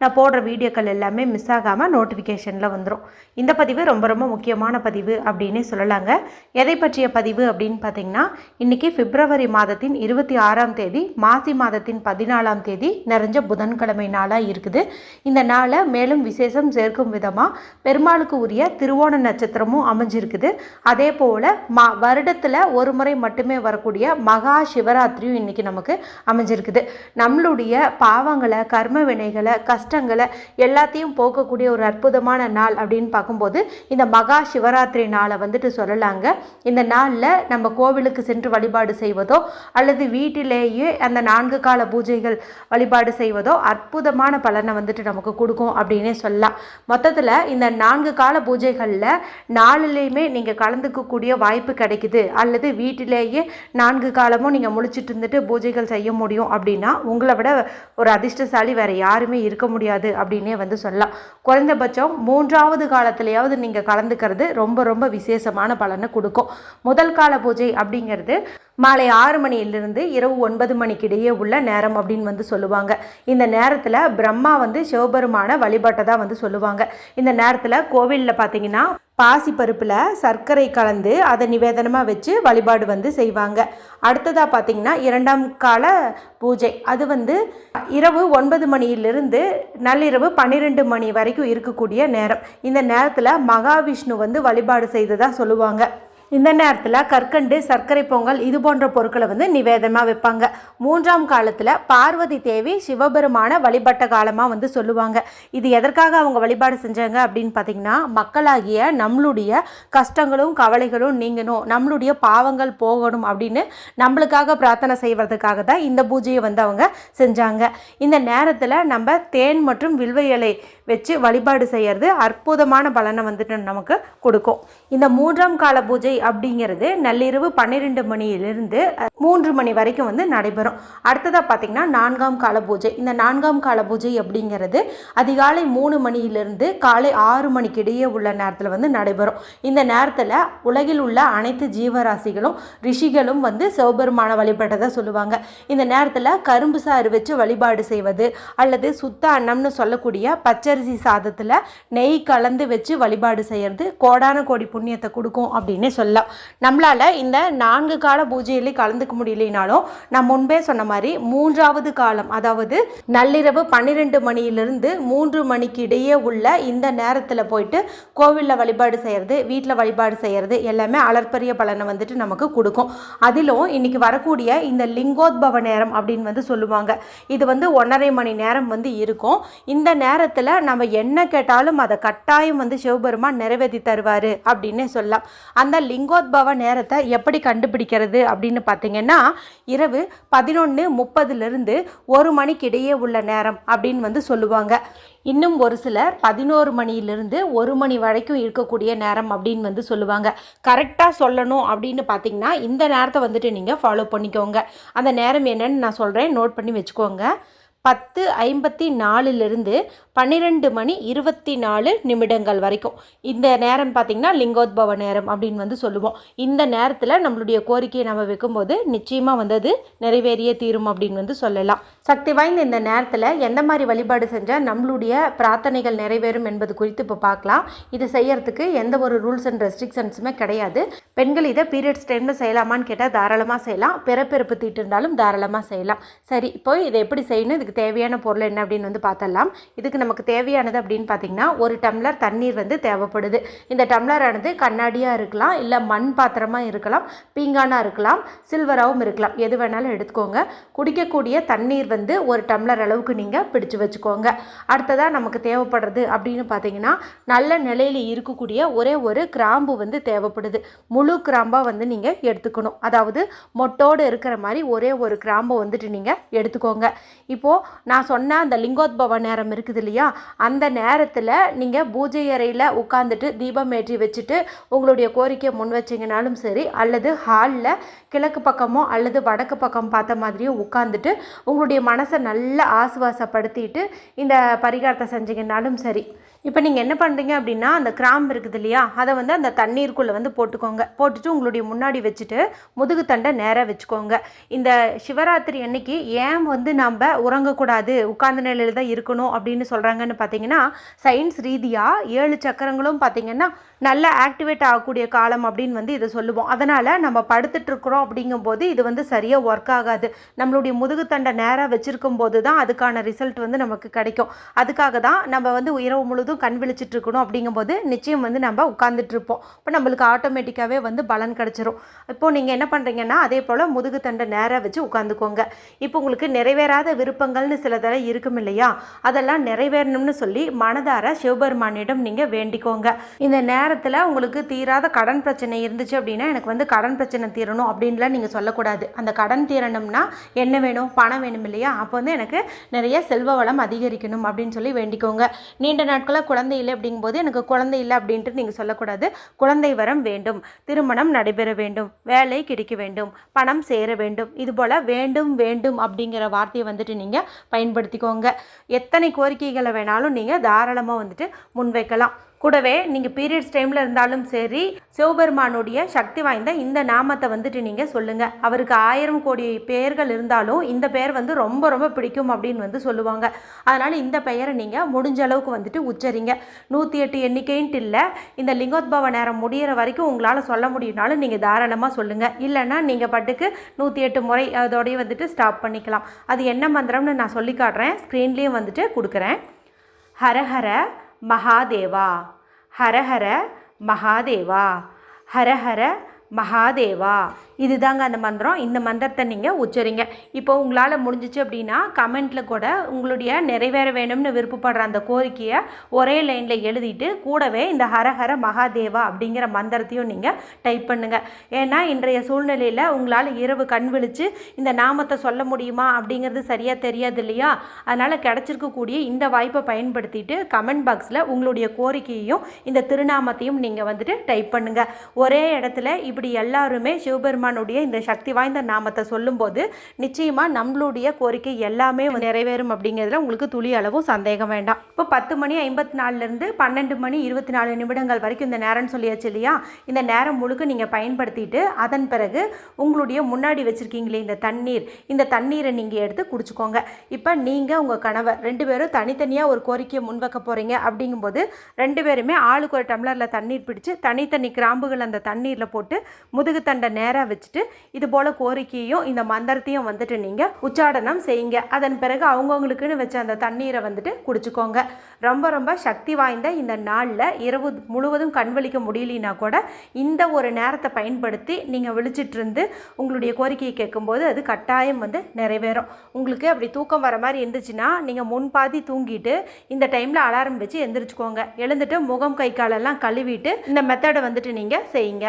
நான் போடுற வீடியோக்கள் எல்லாமே மிஸ் ஆகாமல் நோட்டிஃபிகேஷனில் வந்துடும் இந்த பதிவு ரொம்ப ரொம்ப முக்கியமான பதிவு அப்படின்னே சொல்லலாங்க. எதை பற்றிய பதிவு அப்படின்னு பார்த்தீங்கன்னா இன்றைக்கி பிப்ரவரி மாதத்தின் இருபத்தி ஆறாம் தேதி மாசி மாதத்தின் பதினாலாம் தேதி நிறைஞ்ச புதன்கிழமை நாளாக இருக்குது. இந்த நாளை மேலும் விசேஷம் சேர்க்கும் விதமாக பெருமாளுக்கு உரிய திருவோண நட்சத்திரமும் அமைஞ்சிருக்குது. அதே போல் மா வருடத்தில் ஒரு முறை மட்டுமே வரக்கூடிய மகா சிவராத்திரியும் இன்றைக்கி நமக்கு அமைஞ்சிருக்குது. நம்மளுடைய பாவங்களை கர்ம வினைகளை கஷ்டங்களை எல்லாத்தையும் போக்கக்கூடிய ஒரு அற்புதமான நாள் அப்படின்னு பார்க்கும்போது இந்த மகா சிவராத்திரி நாளை வந்துட்டு சொல்லலாங்க. இந்த நாளில் நம்ம கோவிலுக்கு சென்று வழிபாடு செய்வதோ அல்லது வீட்டிலேயே அந்த நான்கு கால பூஜைகள் வழிபாடு செய்வதோ அற்புதமான பலனை வந்துட்டு நமக்கு கொடுக்கும் அப்படின்னே சொல்லலாம். மொத்தத்தில் இந்த நான்கு கால பூஜைகளில் நாலுலேயுமே நீங்கள் கலந்துக்கக்கூடிய வாய்ப்பு கிடைக்குது. அல்லது வீட்டிலேயே நான்கு காலமும் நீங்கள் முழிச்சிட்டு இருந்துட்டு பூஜைகள் செய்ய முடியும் அப்படின்னா உங்களை விட ஒரு அதிர்ஷ்டசாலி வேறு யாருமே இருக்க முடியாது அப்படின்னே வந்து சொல்லலாம். குறைந்தபட்சம் மூன்றாவது காலத்திலேயாவது நீங்கள் கலந்துக்கிறது ரொம்ப ரொம்ப விசேஷமான பலனை கொடுக்கும். முதல் கால பூஜை அப்படிங்கிறது மாலை ஆறு மணியிலிருந்து இரவு ஒன்பது மணிக்கு இடையே உள்ள நேரம் அப்படின்னு வந்து சொல்லுவாங்க. இந்த நேரத்தில் பிரம்மா வந்து சிவபெருமான வழிபட்டதா வந்து சொல்லுவாங்க. இந்த நேரத்தில் கோவிலில் பார்த்தீங்கன்னா பாசி பருப்பில் சர்க்கரை கலந்து அதை நிவேதனமாக வச்சு வழிபாடு வந்து செய்வாங்க. அடுத்ததாக பார்த்தீங்கன்னா இரண்டாம் கால பூஜை. அது வந்து இரவு ஒன்பது மணியிலிருந்து நள்ளிரவு பன்னிரெண்டு மணி வரைக்கும் இருக்கக்கூடிய நேரம். இந்த நேரத்தில் மகாவிஷ்ணு வந்து வழிபாடு செய்ததாக சொல்லுவாங்க. இந்த நேரத்தில் கற்கண்டு சர்க்கரை பொங்கல் இது போன்ற பொருட்களை வந்து நிவேதமாக வைப்பாங்க. மூன்றாம் காலத்தில் பார்வதி தேவி சிவபெருமான வழிபட்ட காலமாக வந்து சொல்லுவாங்க. இது எதற்காக அவங்க வழிபாடு செஞ்சாங்க அப்படின்னு பார்த்தீங்கன்னா மக்களாகிய நம்மளுடைய கஷ்டங்களும் கவலைகளும் நீங்கணும். நம்மளுடைய பாவங்கள் போகணும் அப்படின்னு நம்மளுக்காக பிரார்த்தனை செய்வதற்காக தான் இந்த பூஜையை வந்து அவங்க செஞ்சாங்க. இந்த நேரத்தில் நம்ம தேன் மற்றும் வில்வ இலை வச்சு வழிபாடு செய்கிறது அற்புதமான பலனை வந்துட்டு நமக்கு கொடுக்கும். இந்த மூன்றாம் கால பூஜை அப்படிங்கிறது நள்ளிரவு பன்னிரெண்டு மணியிலிருந்து மூன்று மணி வரைக்கும் வந்து நடைபெறும். அடுத்ததாக பார்த்தீங்கன்னா நான்காம் கால பூஜை. இந்த நான்காம் கால பூஜை அப்படிங்கிறது அதிகாலை மூணு மணியிலிருந்து காலை ஆறு மணிக்கு இடையே உள்ள நேரத்தில் வந்து நடைபெறும். இந்த நேரத்தில் உலகில் உள்ள அனைத்து ஜீவராசிகளும் ரிஷிகளும் வந்து சிவபெருமான வழிபட்டதை சொல்லுவாங்க. இந்த நேரத்தில் கரும்பு சாறு வச்சு வழிபாடு செய்வது அல்லது சுத்த அன்னம்னு சொல்லக்கூடிய பச்சரிசி சாதத்தில் நெய் கலந்து வச்சு வழிபாடு செய்கிறது கோடான கோடி புண்ணியத்தை கொடுக்கும் அப்படின்னே சொல்லலாம். நம்மளால் இந்த நான்கு கால பூஜையிலே எடுக்க முடியலைனாலும் நான் முன்பே சொன்ன மாதிரி மூன்றாவது காலம் அதாவது நள்ளிரவு பன்னிரெண்டு மணியிலிருந்து மூன்று மணிக்கு இடையே உள்ள இந்த நேரத்தில் போயிட்டு கோவிலில் வழிபாடு செய்கிறது வீட்டில் வழிபாடு செய்கிறது எல்லாமே அளற்பரிய பலனை வந்துட்டு நமக்கு கொடுக்கும். அதிலும் இன்றைக்கி வரக்கூடிய இந்த லிங்கோத்பவ நேரம் அப்படின்னு வந்து சொல்லுவாங்க. இது வந்து ஒன்றரை மணி நேரம் வந்து இருக்கும். இந்த நேரத்தில் நம்ம என்ன கேட்டாலும் அதை கட்டாயம் வந்து சிவபெருமான் நிறைவேற்றி தருவார் அப்படின்னே சொல்லலாம். அந்த லிங்கோத்பவ நேரத்தை எப்படி கண்டுபிடிக்கிறது அப்படின்னு பார்த்தீங்கன்னா இரவு பதினொன்று முப்பதுலேருந்து ஒரு மணிக்கு இடையே உள்ள நேரம் அப்படின்னு வந்து சொல்லுவாங்க. இன்னும் ஒரு சிலர் பதினோரு மணியிலிருந்து ஒரு மணி வரைக்கும் இருக்கக்கூடிய நேரம் அப்படின்னு வந்து சொல்லுவாங்க. கரெக்டாக சொல்லணும் அப்படின்னு பார்த்தீங்கன்னா இந்த நேரத்தை வந்துட்டு நீங்கள் ஃபாலோ பண்ணிக்கோங்க. அந்த நேரம் என்னன்னு நான் சொல்கிறேன் நோட் பண்ணி வச்சுக்கோங்க. பத்து ஐம்பத்தி நாலுலேருந்து பன்னிரெண்டு மணி இருபத்தி நாலு நிமிடங்கள் வரைக்கும். இந்த நேரம் பார்த்திங்கன்னா லிங்கோத்பவ நேரம் அப்படின்னு வந்து சொல்லுவோம். இந்த நேரத்தில் நம்மளுடைய கோரிக்கையை நம்ம வைக்கும்போது நிச்சயமாக வந்து அது தீரும் அப்படின்னு வந்து சொல்லலாம். சக்தி வாய்ந்த இந்த நேரத்தில் எந்த மாதிரி வழிபாடு செஞ்சால் நம்மளுடைய பிரார்த்தனைகள் நிறைவேறும் என்பது குறித்து இப்போ பார்க்கலாம். இது செய்யறதுக்கு எந்த ஒரு ரூல்ஸ் அண்ட் ரெஸ்ட்ரிக்ஷன்ஸுமே கிடையாது. பெண்கள் இதை பீரியட்ஸ் டைமில் செய்யலாமான்னு கேட்டால் தாராளமாக செய்யலாம். பிறப்பிறப்பு தீட்டு இருந்தாலும் தாராளமாக செய்யலாம். சரி இப்போ இதை எப்படி செய்யணும்? இதுக்கு தேவையான பொருள் என்ன அப்படின்னு வந்து பார்த்தலாம் இதுக்கு நமக்கு தேவையானது அப்படின்னு பார்த்தீங்கன்னா ஒரு டம்ளர் தண்ணீர் வந்து தேவைப்படுது. இந்த டம்ளரானது கண்ணாடியாக இருக்கலாம் இல்லை மண் பாத்திரமாக இருக்கலாம் பீங்கானாக இருக்கலாம் சில்வராகவும் இருக்கலாம். எது வேணாலும் எடுத்துக்கோங்க. குடிக்கக்கூடிய தண்ணீர் வந்து ஒரு டம்ளர் அளவுக்கு நீங்கள் பிடிச்சு வச்சுக்கோங்க. அடுத்ததாக நமக்கு தேவைப்படுறது அப்படின்னு பார்த்தீங்கன்னா நல்ல நிலையில் இருக்கக்கூடிய ஒரே ஒரு கிராம்பு வந்து தேவைப்படுது. முழு கிராம்பாக வந்து நீங்கள் எடுத்துக்கணும். அதாவது மொட்டோடு இருக்கிற மாதிரி ஒரே ஒரு கிராம்பை வந்துட்டு நீங்கள் எடுத்துக்கோங்க. இப்போது நான் சொன்ன அந்த லிங்கோத்பவ நேரம் இருக்குது இல்லையா? அந்த நேரத்தில் நீங்கள் பூஜை அறையில் உட்காந்துட்டு தீபம் ஏற்றி வச்சுட்டு உங்களுடைய கோரிக்கையை முன் வச்சிங்கனாலும் சரி அல்லது ஹாலில் கிழக்கு பக்கமோ அல்லது வடக்கு பக்கம் பார்த்த மாதிரியோ உட்காந்துட்டு உங்களுடைய மனசை நல்லா ஆசுவாசப்படுத்திட்டு இந்த பரிகாரத்தை செஞ்சிங்கனாலும் சரி இப்போ நீங்கள் என்ன பண்ணுறீங்க அப்படின்னா அந்த கிராம்பு இருக்குது இல்லையா அதை வந்து அந்த தண்ணீருக்குள்ளே வந்து போட்டுக்கோங்க. போட்டுட்டு உங்களுடைய முன்னாடி வச்சுட்டு முதுகு தண்டை நேராக வச்சுக்கோங்க. இந்த சிவராத்திரி அன்னைக்கு ஏன் வந்து நம்ம உறங்கக்கூடாது உட்கார்ந்த நிலையில் தான் இருக்கணும் அப்படின்னு சொல்கிறாங்கன்னு பார்த்தீங்கன்னா சயின்ஸ் ரீதியாக ஏழு சக்கரங்களும் பார்த்தீங்கன்னா நல்ல ஆக்டிவேட் ஆகக்கூடிய காலம் அப்படின்னு வந்து இதை சொல்லுவோம். அதனால் நம்ம படுத்துட்டு இருக்கிறோம் அப்படிங்கும்போது இது வந்து சரியாக ஒர்க் ஆகாது. நம்மளுடைய முதுகுத்தண்டை நேராக வச்சிருக்கும் போது தான் அதுக்கான ரிசல்ட் வந்து நமக்கு கிடைக்கும். அதுக்காக தான் நம்ம வந்து இரவு முழுதும் கண் விழிச்சிட்டு இருக்கணும் அப்படிங்கும்போது நிச்சயம் வந்து நம்ம உட்கார்ந்துட்டு இருப்போம் இப்போ நம்மளுக்கு ஆட்டோமேட்டிக்காகவே வந்து பலன் கிடச்சிரும். இப்போது நீங்கள் என்ன பண்ணுறீங்கன்னா அதே போல் முதுகுத்தண்டை நேராக வச்சு உட்காந்துக்கோங்க இப்போ உங்களுக்கு நிறைவேறாத விருப்பங்கள்னு சில தடவை இருக்கும் இல்லையா? அதெல்லாம் நிறைவேறணும்னு சொல்லி மனதார சிவபெருமானிடம் நீங்கள் வேண்டிக்கோங்க. இந்த நேரத்தில் உங்களுக்கு தீராத கடன் பிரச்சனை இருந்துச்சு அப்படின்னா எனக்கு வந்து கடன் பிரச்சனை தீரணும் அப்படின்லாம் நீங்கள் சொல்லக்கூடாது. அந்த கடன் தீரணும்னா என்ன வேணும்? பணம் வேணும் இல்லையா? அப்போ வந்து எனக்கு நிறைய செல்வ வளம் அதிகரிக்கணும் அப்படின்னு சொல்லி வேண்டிக்கோங்க. நீண்ட நாட்களாக குழந்தை இல்லை அப்படிங்கும்போது எனக்கு குழந்தை இல்லை அப்படின்ட்டு நீங்கள் சொல்லக்கூடாது. குழந்தை வரம் வேண்டும். திருமணம் நடைபெற வேண்டும். வேலை கிடைக்க வேண்டும். பணம் சேர வேண்டும். இது போல் வேண்டும் வேண்டும் அப்படிங்கிற வார்த்தையை வந்துட்டு நீங்கள் பயன்படுத்திக்கோங்க. எத்தனை கோரிக்கைகளை வேணாலும் நீங்கள் தாராளமாக வந்துட்டு முன்வைக்கலாம். கூடவே நீங்கள் பீரியட்ஸ் டைமில் இருந்தாலும் சரி சிவபெருமானுடைய சக்தி வாய்ந்த இந்த நாமத்தை வந்துட்டு நீங்கள் சொல்லுங்கள் அவருக்கு ஆயிரம் கோடி பெயர்கள் இருந்தாலும் இந்த பெயர் வந்து ரொம்ப ரொம்ப பிடிக்கும் அப்படின்னு வந்து சொல்லுவாங்க. அதனால் இந்த பெயரை நீங்கள் முடிஞ்ச அளவுக்கு வந்துட்டு உச்சரிங்க. நூற்றி எட்டு எண்ணிக்கைன்ட்டு இல்லை இந்த லிங்கோத்பவ நேரம் முடியிற வரைக்கும் உங்களால் சொல்ல முடியும்னாலும் நீங்கள் தாராளமாக சொல்லுங்கள் இல்லைன்னா நீங்கள் பாட்டுக்கு நூற்றி எட்டு முறை அதோடய வந்துட்டு ஸ்டாப் பண்ணிக்கலாம். அது என்ன மந்திரம்னு நான் சொல்லி காட்டுறேன். ஸ்க்ரீன்லேயும் வந்துட்டு கொடுக்குறேன். ஹரஹர மகாதேவா. ஹரஹர மகாதேவா. ஹரஹர மகாதேவா. இதுதாங்க அந்த மந்திரம். இந்த மந்திரத்தை நீங்கள் உச்சரிங்க. இப்போ உங்களால் முடிஞ்சிச்சு அப்படின்னா கமெண்ட்டில் கூட உங்களுடைய நிறைவேற வேணும்னு விருப்பப்படுற அந்த கோரிக்கையை ஒரே லைனில் எழுதிட்டு கூடவே இந்த ஹரஹர மகாதேவா அப்படிங்கிற மந்திரத்தையும் நீங்கள் டைப் பண்ணுங்கள் ஏன்னா இன்றைய சூழ்நிலையில் உங்களால் இரவு கண் விழித்து இந்த நாமத்தை சொல்ல முடியுமா அப்படிங்கிறது சரியாக தெரியாது இல்லையா? அதனால் கிடச்சிருக்கக்கூடிய இந்த வாய்ப்பை பயன்படுத்திட்டு கமெண்ட் பாக்ஸில் உங்களுடைய கோரிக்கையையும் இந்த திருநாமத்தையும் நீங்கள் வந்துட்டு டைப் பண்ணுங்கள் ஒரே இடத்துல இப்படி எல்லாருமே சிவபெருமானுடைய இந்த சக்தி வாய்ந்த நாமத்தை சொல்லும்போது நிச்சயமாக நம்மளுடைய கோரிக்கை எல்லாமே நிறைவேறும் அப்படிங்கிறதுல உங்களுக்கு துளி அளவும் சந்தேகம் வேண்டாம். இப்போ பத்து மணி ஐம்பத்தி நாலுலேருந்து பன்னெண்டு மணி இருபத்தி நாலு நிமிடங்கள் வரைக்கும் இந்த நேரம்னு சொல்லியாச்சு இல்லையா? இந்த நேரம் முழுக்க நீங்கள் பயன்படுத்திட்டு அதன் பிறகு உங்களுடைய முன்னாடி வச்சுருக்கீங்களே இந்த தண்ணீர் இந்த தண்ணீரை நீங்கள் எடுத்து குடிச்சுக்கோங்க. இப்போ நீங்கள் உங்கள் கணவர் ரெண்டு பேரும் தனித்தனியாக ஒரு கோரிக்கையை முன்வைக்க போகிறீங்க அப்படிங்கும்போது ரெண்டு பேருமே ஆளுக்கு ஒரு டம்ளரில் தண்ணீர் பிடிச்சி தனித்தனி கிராம்புகள் அந்த தண்ணீரில் போட்டு முதுகு தண்டை நேராக வச்சுட்டு இது போல் கோரிக்கையும் இந்த மந்திரத்தையும் வந்துட்டு நீங்கள் உச்சாடனம் செய்யுங்க. அதன் பிறகு அவங்கவுங்களுக்குன்னு வச்ச அந்த தண்ணீரை வந்துட்டு குடிச்சுக்கோங்க. ரொம்ப ரொம்ப சக்தி வாய்ந்த இந்த நாளில் இரவு முழுவதும் கண் விழிக்க முடியலனா கூட இந்த ஒரு நேரத்தை பயன்படுத்தி நீங்கள் விழிச்சிட்டு இருந்து உங்களுடைய கோரிக்கையை கேட்கும்போது அது கட்டாயம் வந்து நிறைவேறும். உங்களுக்கு அப்படி தூக்கம் வர மாதிரி இருந்துச்சுன்னா நீங்கள் முன்பாதி தூங்கிட்டு இந்த டைமில் அலாரம் வச்சு எந்திரிச்சுக்கோங்க. எழுந்துட்டு முகம் கை காலெல்லாம் கழுவிட்டு இந்த மெத்தடை வந்துட்டு நீங்கள் செய்யுங்க.